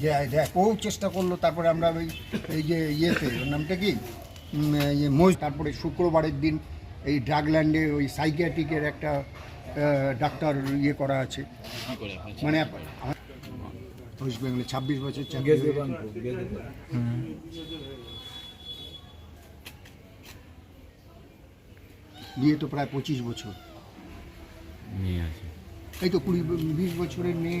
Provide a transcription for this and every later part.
যে দেখ ও চেষ্টা করল তারপরে আমরা ওই এই যে ইয়েতে ওর নামটা কি? ইয়ে মোজ তারপরে শুক্রবারের দিন এই ড্রাগল্যান্ডে ওই সাইকিয়াট্রিকের একটা ডাক্তার ইয়ে করা আছে। মানে ওয়েস্ট বেঙ্গলে ছাব্বিশ বছর। বিয়ে তো প্রায় পঁচিশ বছর। এই তো কুড়ি বিশ বছরের মেয়ে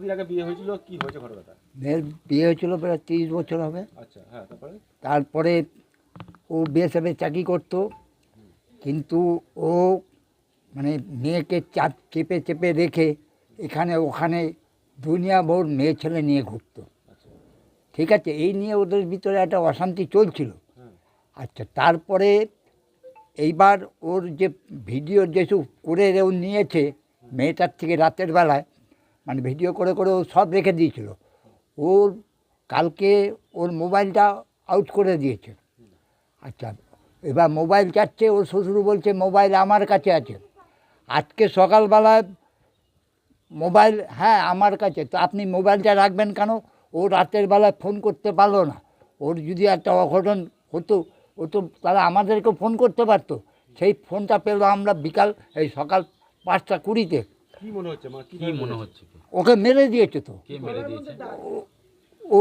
কতদিন আগে বিয়ে হয়েছিল? কি হয়েছে ঘটনাটা? মেয়ের বিয়ে হয়েছিল প্রায় তিরিশ বছর হবে। আচ্ছা হ্যাঁ তারপরে? তারপরে ও বিএসএফে চাকরি করতো। কিন্তু ও মানে মেয়েকে চাপ চেপে চেপে রেখে এখানে ওখানে দুনিয়া ভোর মেয়ে ছেলে নিয়ে ঘুরত। ঠিক আছে এই নিয়ে ওদের ভিতরে একটা অশান্তি চলছিল। আচ্ছা তারপরে এইবার ওর যে ভিডিও যেসব করে ও নিয়েছে মেয়েটার থেকে রাতের বেলায় মানে ভিডিও করে করে ও সব রেখে দিয়েছিল। ওর কালকে ওর মোবাইলটা আউট করে দিয়েছে। আচ্ছা এবার মোবাইল চাচ্ছে, ওর শ্বশুর বলছে, মোবাইল আমার কাছে আছে। আজকে সকালবেলায় মোবাইল হ্যাঁ আমার কাছে। তো আপনি মোবাইলটা রাখবেন কেন? ও রাতের বেলায় ফোন করতে পারল না। ওর যদি একটা অঘটন হতো, ও তো তাহলে আমাদেরকে ফোন করতে পারতো। সেই ফোনটা পেল আমরা বিকাল, এই সকাল পাঁচটা কুড়িতে। কি মনে হচ্ছে মা? কি কি মনে হচ্ছে? ওকে মেরে দিয়েছে তো। কে মেরে দিয়েছে? ও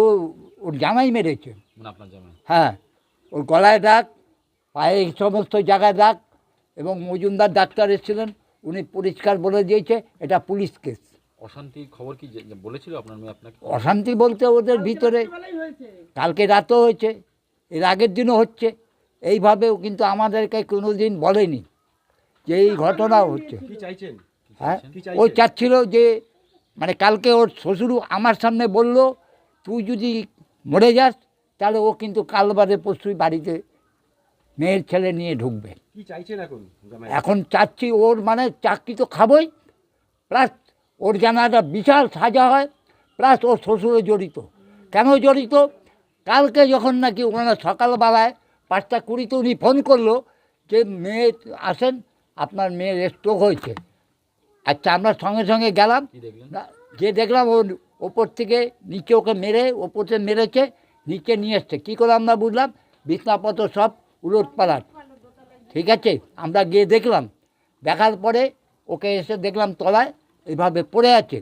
ওর জামাই মেরেছে। মানে আপনার জামাই? হ্যাঁ ওর গলায় দাগ পায়ে সমস্ত জায়গায় দাগ এবং মজুমদার ডাক্তার এসেছিলেন উনি পরিষ্কার বলে দিয়েছে এটা পুলিশ কেস। অশান্তির খবর কি বলেছিল আপনার মেয়ে আপনাকে? অশান্তি বলতে ওদের ভিতরে কালকে রাতও হয়েছে এর আগের দিনও হচ্ছে এইভাবেও কিন্তু আমাদেরকে কোনো দিন বলেনি যে এই ঘটনা হচ্ছে। কি চাইছেন? হ্যাঁ? ও? চাচ্ছিল যে মানে কালকে ওর শ্বশুর আমার সামনে বলল তুই যদি মরে যাস তাহলে ও কিন্তু কাল বাদে পরশুই বাড়িতে মেয়ের ছেলে নিয়ে ঢুকবে। এখন? চাচ্ছি ওর মানে চাকরি তো খাবই প্লাস ওর জানাটা বিশাল সাজা হয় প্লাস ওর শ্বশুরে জড়িত। কেন জড়িত? কালকে যখন নাকি ওনারা সকালবেলায় পাঁচটা কুড়িতে উনি ফোন করল যে মেয়ে আসেন আপনার মেয়ের স্ট্রোক হয়েছে। আচ্ছা আমরা সঙ্গে সঙ্গে গেলাম। যে দেখলাম ও ওপর থেকে নিচে ওকে মেরে ওপরে মেরেছে নিচে নিয়ে এসছে। কী করে আমরা বুঝলাম? বিছনাপত্র সব উলট পালাট ঠিক আছে আমরা গিয়ে দেখলাম। দেখার পরে ওকে এসে দেখলাম তলায় এইভাবে পড়ে আছে।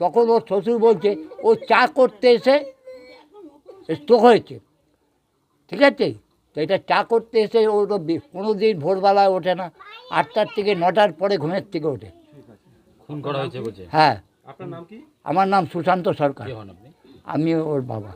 তখন ওর শ্বশুর বলছে ও চা করতে এসে স্ট্রোক হয়েছে। ঠিক আছে? তো এটা চা করতে এসে ও তো কোনো দিন ভোরবেলায় ওঠে না। আটটার থেকে নটার পরে ঘুমের থেকে ওঠে। খুন করা হয়েছে বলছে। হ্যাঁ। আপনার নাম কি? আমার নাম সুশান্ত সরকার। আমি ওর বাবা।